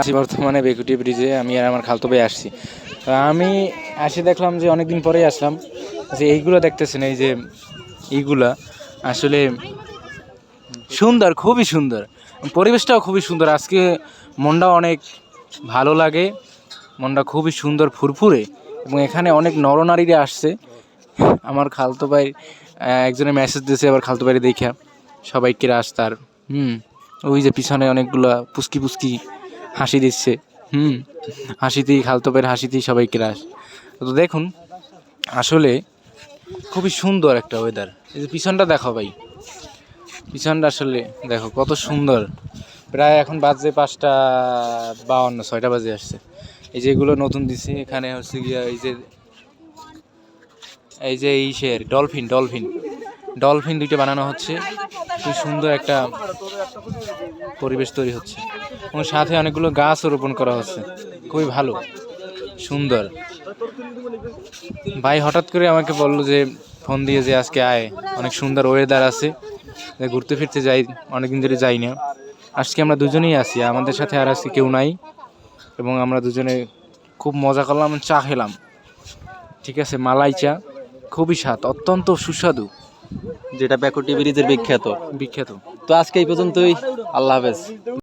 আছি বর্তমানে বেকুটি ব্রিজে আমি আর আমার খালতো ভাই আসছি। আমি আসি দেখলাম যে অনেকদিন পরেই আসলাম, যে এইগুলো দেখতেছেন, এই যে এইগুলা আসলে সুন্দর, খুবই সুন্দর। পরিবেশটাও খুবই সুন্দর। আজকে মনটা অনেক ভালো লাগে, মনটা খুবই সুন্দর ফুরফুরে এবং এখানে অনেক নরনারীরা আসছে। আমার খালতো ভাই একজনে মেসেজ দিয়েছে, আবার খালতো ভাই দেখা সবাইকে রাস তার হুম, ওই যে পিছনে অনেকগুলা পুস্কি পুস্কি হাসি দিচ্ছে। হুম, হাসিতেই খালতো ভাইয়ের হাসিতেই সবাইকে রাস তো দেখুন, আসলে খুবই সুন্দর একটা ওয়েদার এই যে পিছনটা দেখো ভাই। পিছনটা আসলে দেখো, কত সুন্দর। প্রায় এখন বাজে পাঁচটা বাউন্ন, ছয়টা বাজে আসছে। এই যে এগুলো নতুন দিছি, এখানে হচ্ছে গিয়া এই যে এই যে এই শের ডলফিন ডলফিন ডলফিন দুইটা বানানো হচ্ছে। খুব সুন্দর একটা পরিবেশ তৈরি হচ্ছে। এবং সাথে অনেকগুলো গাছও রোপণ করা হচ্ছে। খুবই ভালো, সুন্দর। ভাই হঠাৎ করে আমাকে বলল যে, ফোন দিয়ে যে আজকে আয়, অনেক সুন্দর ওয়েদার আছে। ঘুরতে ফিরতে যাই, অনেকদিন ধরে যাই না। আজকে আমরা দুজনেই আছি, আমাদের সাথে আর আজকে কেউ নাই। এবং আমরা দুজনে খুব মজা করলাম চা খেলাম। ঠিক আছে, মালাই চা, খুবই স্বাদ, অত্যন্ত সুস্বাদু। যেটা ব্যাকুটি ব্রিজের বিখ্যাত। বিখ্যাত। তো আজকে এই পর্যন্তই। আল্লাহ হাফেজ।